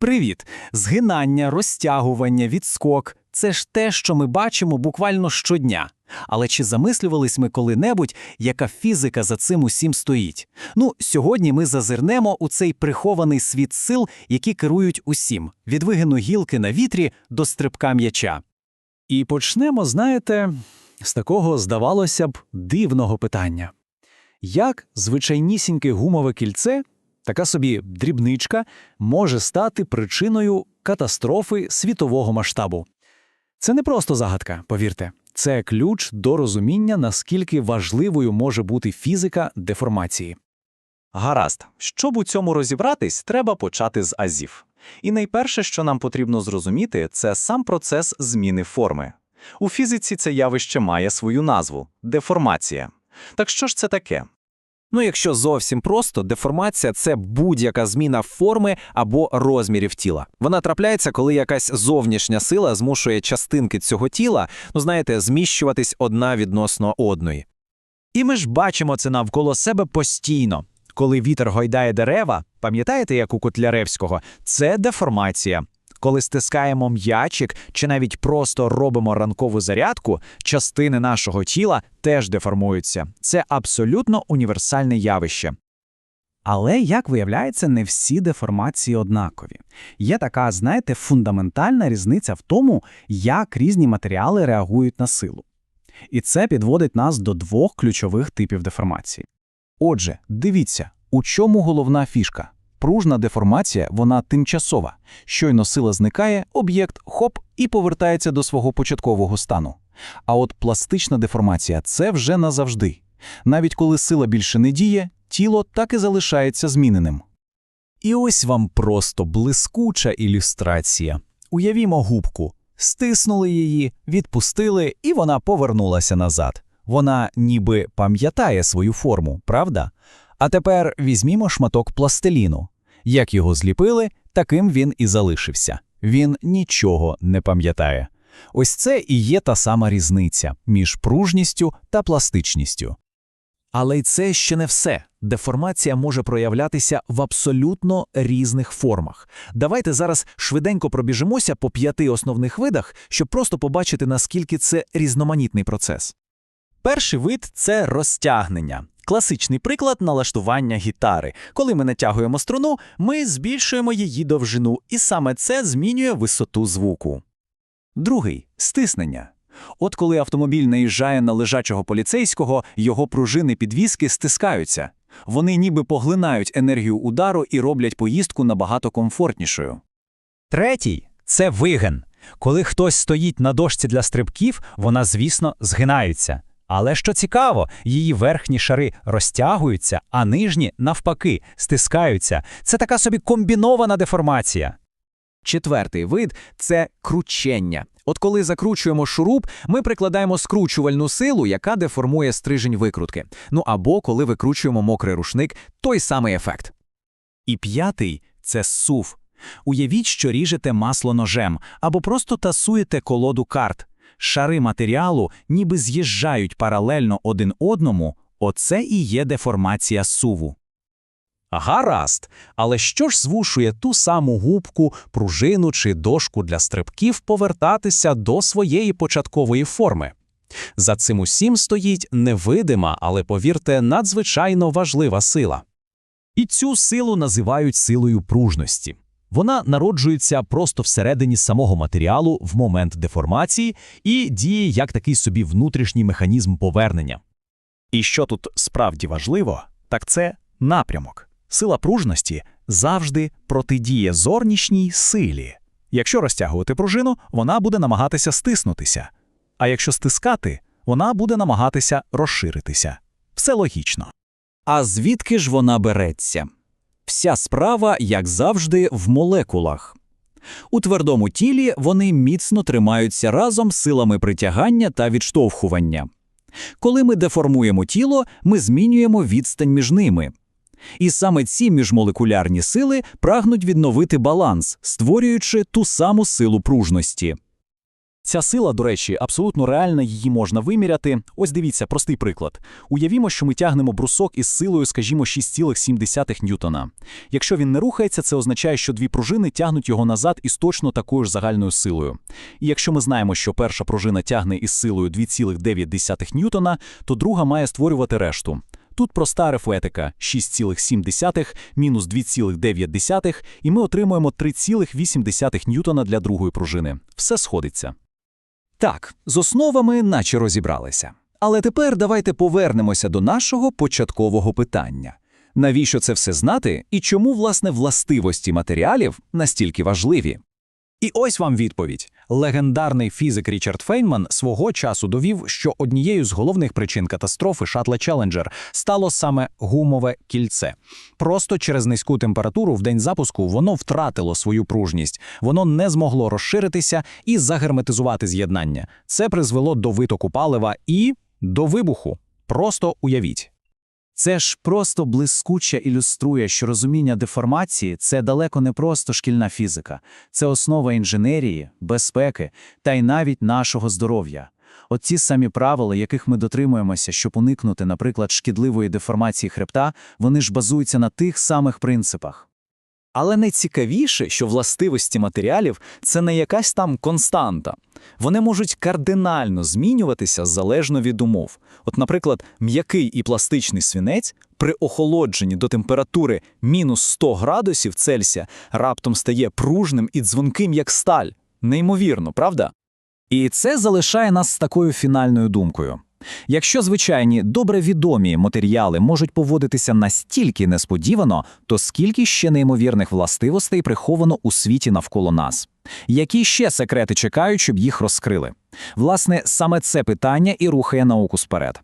Привіт! Згинання, розтягування, відскок це ж те, що ми бачимо буквально щодня. Але чи замислювались ми коли-небудь, яка фізика за цим усім стоїть? Ну, сьогодні ми зазирнемо у цей прихований світ сил, які керують усім від вигину гілки на вітрі до стрибка м'яча. І почнемо, знаєте, з такого, здавалося б, дивного питання. Як звичайнісіньке гумове кільце, така собі дрібничка, може стати причиною катастрофи світового масштабу? Це не просто загадка, повірте. Це ключ до розуміння, наскільки важливою може бути фізика деформації. Гаразд, щоб у цьому розібратись, треба почати з азів. І найперше, що нам потрібно зрозуміти, це сам процес зміни форми. У фізиці це явище має свою назву деформація. Так що ж це таке? Ну, якщо зовсім просто, деформація це будь-яка зміна форми або розмірів тіла. Вона трапляється, коли якась зовнішня сила змушує частинки цього тіла, ну знаєте, зміщуватись одна відносно одної. І ми ж бачимо це навколо себе постійно. Коли вітер гойдає дерева, пам'ятаєте, як у Котляревського, це деформація. Коли стискаємо м'ячик чи навіть просто робимо ранкову зарядку, частини нашого тіла теж деформуються. Це абсолютно універсальне явище. Але, як виявляється, не всі деформації однакові. Є така, знаєте, фундаментальна різниця в тому, як різні матеріали реагують на силу. І це підводить нас до двох ключових типів деформації. Отже, дивіться, у чому головна фішка. Пружна деформація, вона тимчасова. Щойно сила зникає, об'єкт хоп і повертається до свого початкового стану. А от пластична деформація це вже назавжди. Навіть коли сила більше не діє, тіло так і залишається зміненим. І ось вам просто блискуча ілюстрація. Уявімо губку. Стиснули її, відпустили, і вона повернулася назад. Вона ніби пам'ятає свою форму, правда? А тепер візьмімо шматок пластиліну. Як його зліпили, таким він і залишився. Він нічого не пам'ятає. Ось це і є та сама різниця між пружністю та пластичністю. Але й це ще не все. Деформація може проявлятися в абсолютно різних формах. Давайте зараз швиденько пробіжимося по п'яти основних видах, щоб просто побачити, наскільки це різноманітний процес. Перший вид це розтягнення. Класичний приклад налаштування гітари. Коли ми натягуємо струну, ми збільшуємо її довжину, і саме це змінює висоту звуку. Другий стиснення. От коли автомобіль наїжджає на лежачого поліцейського, його пружини підвіски стискаються. Вони ніби поглинають енергію удару і роблять поїздку набагато комфортнішою. Третій це вигин. Коли хтось стоїть на дошці для стрибків, вона, звісно, згинається. Але що цікаво, її верхні шари розтягуються, а нижні, навпаки, стискаються. Це така собі комбінована деформація. Четвертий вид це кручення. От коли закручуємо шуруп, ми прикладаємо скручувальну силу, яка деформує стрижень викрутки. Ну або коли викручуємо мокрий рушник, той самий ефект. І п'ятий це сув. Уявіть, що ріжете масло ножем або просто тасуєте колоду карт. Шари матеріалу ніби з'їжджають паралельно один одному, оце і є деформація суву. Гаразд, але що ж змушує ту саму губку, пружину чи дошку для стрибків повертатися до своєї початкової форми? За цим усім стоїть невидима, але, повірте, надзвичайно важлива сила. І цю силу називають силою пружності. Вона народжується просто всередині самого матеріалу в момент деформації і діє як такий собі внутрішній механізм повернення. І що тут справді важливо, так це напрямок. Сила пружності завжди протидіє зорнішній силі. Якщо розтягувати пружину, вона буде намагатися стиснутися, а якщо стискати, вона буде намагатися розширитися. Все логічно. А звідки ж вона береться? Вся справа, як завжди, в молекулах. У твердому тілі вони міцно тримаються разом силами притягання та відштовхування. Коли ми деформуємо тіло, ми змінюємо відстань між ними. І саме ці міжмолекулярні сили прагнуть відновити баланс, створюючи ту саму силу пружності. Ця сила, до речі, абсолютно реальна, її можна виміряти. Ось дивіться, простий приклад. Уявімо, що ми тягнемо брусок із силою, скажімо, 6,7 ньютона. Якщо він не рухається, це означає, що дві пружини тягнуть його назад із точно такою ж загальною силою. І якщо ми знаємо, що перша пружина тягне із силою 2,9 ньютона, то друга має створювати решту. Тут проста арифметика 6,7 мінус 2,9, і ми отримуємо 3,8 ньютона для другої пружини. Все сходиться. Так, з основами наче розібралися. Але тепер давайте повернемося до нашого початкового питання. Навіщо це все знати і чому, власне, властивості матеріалів настільки важливі? І ось вам відповідь. Легендарний фізик Річард Фейнман свого часу довів, що однією з головних причин катастрофи шатла Челенджер стало саме гумове кільце. Просто через низьку температуру в день запуску воно втратило свою пружність, воно не змогло розширитися і загерметизувати з'єднання. Це призвело до витоку палива і до вибуху. Просто уявіть. Це ж просто блискуче ілюструє, що розуміння деформації це далеко не просто шкільна фізика, це основа інженерії, безпеки та й навіть нашого здоров'я. От ті самі правила, яких ми дотримуємося, щоб уникнути, наприклад, шкідливої деформації хребта, вони ж базуються на тих самих принципах. Але найцікавіше, що властивості матеріалів це не якась там константа. Вони можуть кардинально змінюватися залежно від умов. От, наприклад, м'який і пластичний свінець при охолодженні до температури мінус 100 градусів Цельсія раптом стає пружним і дзвонким, як сталь. Неймовірно, правда? І це залишає нас з такою фінальною думкою. Якщо звичайні добре відомі матеріали можуть поводитися настільки несподівано, то скільки ще неймовірних властивостей приховано у світі навколо нас? Які ще секрети чекають, щоб їх розкрили? Власне, саме це питання і рухає науку сперед.